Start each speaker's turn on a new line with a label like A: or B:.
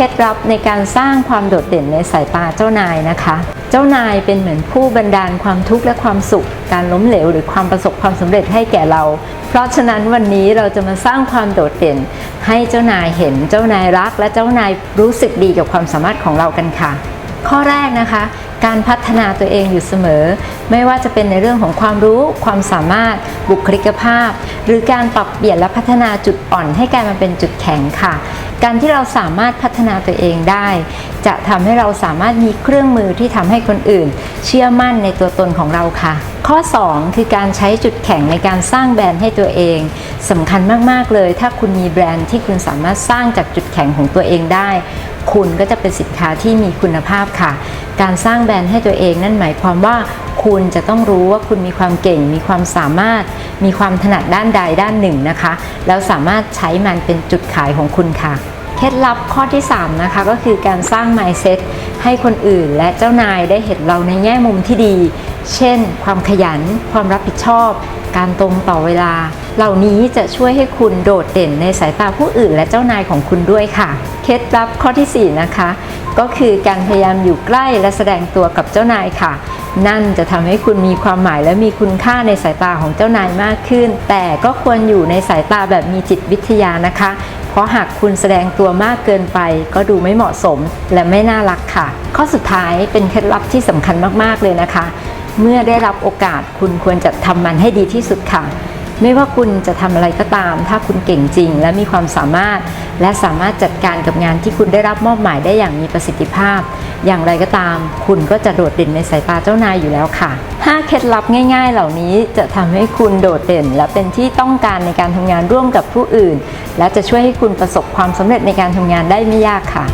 A: เคล็ดลับในการสร้างความโดดเด่นในสายตาเจ้านายนะคะ เจ้านายเป็นเหมือนผู้บันดาลความทุกข์และความสุข การล้มเหลวหรือความประสบความสำเร็จให้แก่เรา เพราะฉะนั้นวันนี้เราจะมาสร้างความโดดเด่น ให้เจ้านายเห็นเจ้านายรัก และเจ้านายรู้สึกดีกับความสามารถของเรากันค่ะ ข้อแรกนะคะ การพัฒนาตัวเองอยู่เสมอ ไม่ว่าจะเป็นในเรื่องของความรู้ ความสามารถ บุคลิกภาพ หรือการปรับเปลี่ยนและพัฒนาจุดอ่อนให้กลายมาเป็นจุดแข็งค่ะ การที่เราสามารถพัฒนาตัวเองได้ จะทำให้เราสามารถมีเครื่องมือที่ทำให้คนอื่น เชื่อมั่นในตัวตนของเราค่ะ ข้อ 2 คือการใช้จุดแข็งในการสร้างแบรนด์ให้ตัวเองสำคัญมาก ๆ เลย ถ้าคุณมีแบรนด์ที่คุณสามารถสร้างจากจุดแข็งของตัวเองได้ คุณก็จะเป็นสินค้าที่มีคุณภาพค่ะ การสร้างแบรนด์ให้ตัวเองนั่นหมายความว่าคุณจะต้องรู้ว่าคุณมีความเก่ง มีความสามารถ มีความถนัดด้านใดด้านหนึ่งนะคะ แล้วสามารถใช้มันเป็นจุดขายของคุณค่ะเคล็ดลับข้อที่ 3 นะคะ ก็คือการสร้าง mindset ให้คนอื่นและเจ้านายได้เห็นเราในแง่มุมที่ดี เช่น ความขยัน ความรับผิดชอบ การตรงต่อเวลา เหล่านี้จะช่วยให้คุณโดดเด่นในสายตาผู้อื่นและเจ้านายของคุณด้วยค่ะ เคล็ดลับข้อทีสี่4 นะคะ ก็คือการพยายามอยู่ใกล้และแสดงตัวกับเจ้านายค่ะนั่นจะทำให้คุณมีความหมายและมีคุณค่าในสายตาของเจ้านายมากขึ้น แต่ก็ควรอยู่ในสายตาแบบมีจิตวิทยานะคะ เพราะหากคุณแสดงตัวมากเกินไป ก็ดูไม่เหมาะสมและไม่น่ารักค่ะ ข้อสุดท้ายเป็นเคล็ดลับที่สำคัญมากๆเลยนะคะ เมื่อได้รับโอกาสคุณควรจะทำมันให้ดีที่สุดค่ะ ไม่ว่าคุณจะทำอะไรก็ตาม ถ้าคุณเก่งจริง และมีความสามารถ และสามารถจัดการกับงานที่คุณได้รับมอบหมายได้อย่างมีประสิทธิภาพ อย่างไรก็ตาม คุณก็จะโดดเด่นในสายตาเจ้านายอยู่แล้วค่ะ 5 เคล็ดลับง่าย ๆ เหล่านี้จะทำให้คุณโดดเด่น และเป็นที่ต้องการในการทำงานร่วมกับผู้อื่น และจะช่วยให้คุณประสบความสำเร็จในการทำงานได้ไม่ยากค่ะ